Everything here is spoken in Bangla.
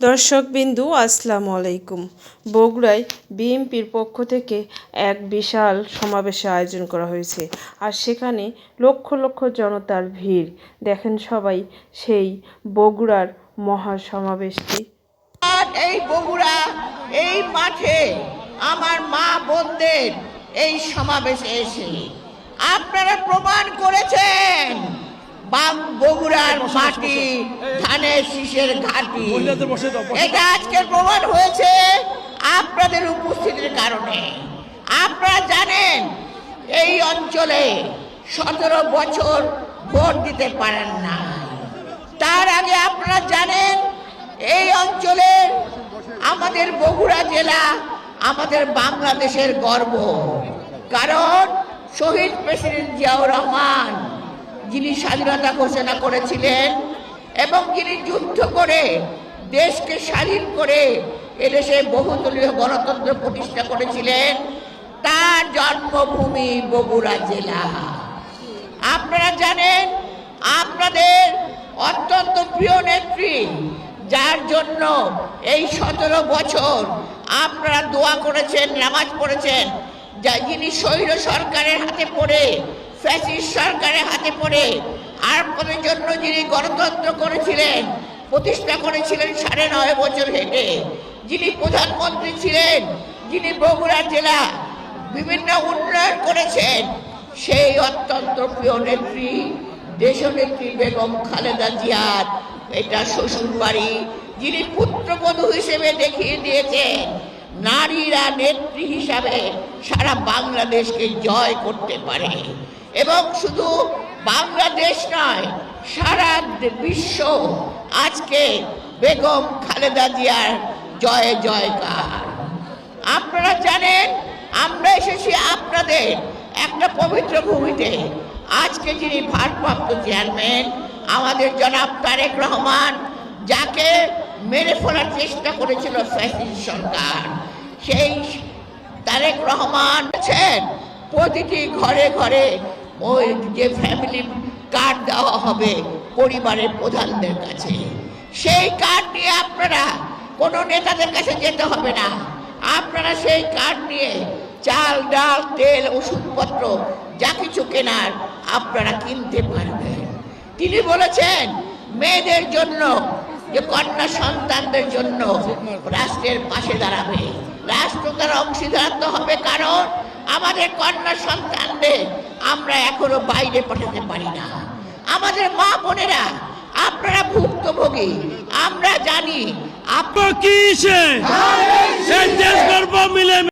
দর্শকবিন্দু, আসসালামু আলাইকুম। বগুড়ায় বিএনপির পক্ষ থেকে এক বিশাল সমাবেশের আয়োজন করা হয়েছে আর সেখানে লক্ষ লক্ষ জনতার ভিড়। দেখেন সবাই সেই বগুড়ার মহা সমাবেশটি আর এই বগুড়া, এই মাঠে আমার মা বোনদের এই সমাবেশে এসে আপনারা প্রমাণ করেছেন। বাম বগুড়ার মাটি ধানের শীষের ঘাটি। এটা আজকের প্রমাণ হয়েছে আপনাদের উপস্থিতির কারণে। আপনারা জানেন এই অঞ্চলে সতেরো বছর ভোট দিতে পারেন না তার আগে আপনারা জানেন এই অঞ্চলের আমাদের বগুড়া জেলা আমাদের বাংলাদেশের গর্ব। কারণ শহীদ প্রেসিডেন্ট জিয়াউর রহমান যিনি স্বাধীনতা ঘোষণা করেছিলেন এবং যিনি যুদ্ধ করে দেশকে স্বাধীন করে এদেশে বহুদলীয় গণতন্ত্র প্রতিষ্ঠা করেছিলেন, তার জন্মভূমি বগুড়া জেলা। আপনারা জানেন, আপনাদের অত্যন্ত প্রিয় নেত্রী, যার জন্য এই সতেরো বছর আপনারা দোয়া করেছেন, নামাজ পড়েছেন, যা যিনি স্বৈর সরকারের হাতে পড়ে ফ্যাসিস্ট সরকারের হাতে পড়ে আর আপনাদের জন্য যিনি গণতন্ত্র করেছিলেন, প্রতিষ্ঠা করেছিলেন সাড়ে নয় বছর হেঁটে। যিনি প্রধানমন্ত্রী ছিলেন, যিনি বগুড়া জেলা বিভিন্ন উন্নয়ন করেছেন, সেই অত্যন্ত প্রিয় নেত্রী, দেশনেত্রী বেগম খালেদা জিয়ার, এটা শ্বশুর বাড়ি যিনি পুত্রবধূ হিসেবে দেখিয়ে দিয়েছেন নারীরা নেত্রী হিসাবে সারা বাংলাদেশকে জয় করতে পারে। এবং শুধু বাংলাদেশ নয়, সারা বিশ্ব আজকে বেগম খালেদা জিয়ার জয় জয়কার। আপনারা জানেন, আমরা এসেছি আপনাদের একটা পবিত্র ভূমিতে। আজকে যিনি ভারপ্রাপ্ত চেয়ারম্যান, আমাদের জনাব তারেক রহমান, যাকে মেরে ফেলার চেষ্টা করেছিল ফ্যাসিস্ট সরকার। সেই তারেক রহমান আছেন। প্রতিটি ঘরে ঘরে ওই যে ফ্যামিলি কার্ড দেওয়া হবে পরিবারের প্রধানদের কাছে। সেই কার্ড নিয়ে আপনারা কোনো নেতাদের কাছে যেতে হবে না। আপনারা সেই কার্ড নিয়ে চাল, ডাল, তেল, ওষুধপত্র, যা কিছু কেনার আপনারা কিনতে পারবেন। তিনি বলেছেন, মেয়েদের জন্য যে কন্যা সন্তানদের জন্য রাষ্ট্রের পাশে দাঁড়াবে। রাষ্ট্রদার অংশীদার অংশীদারত্ব হবে কারণ আমাদের কন্যা সন্তানদের আমরা এখনও বাইরে পাঠাতে পারি না। আমাদের মা বোনেরা আপনারা ভুক্তভোগী আমরা জানি আপনার কি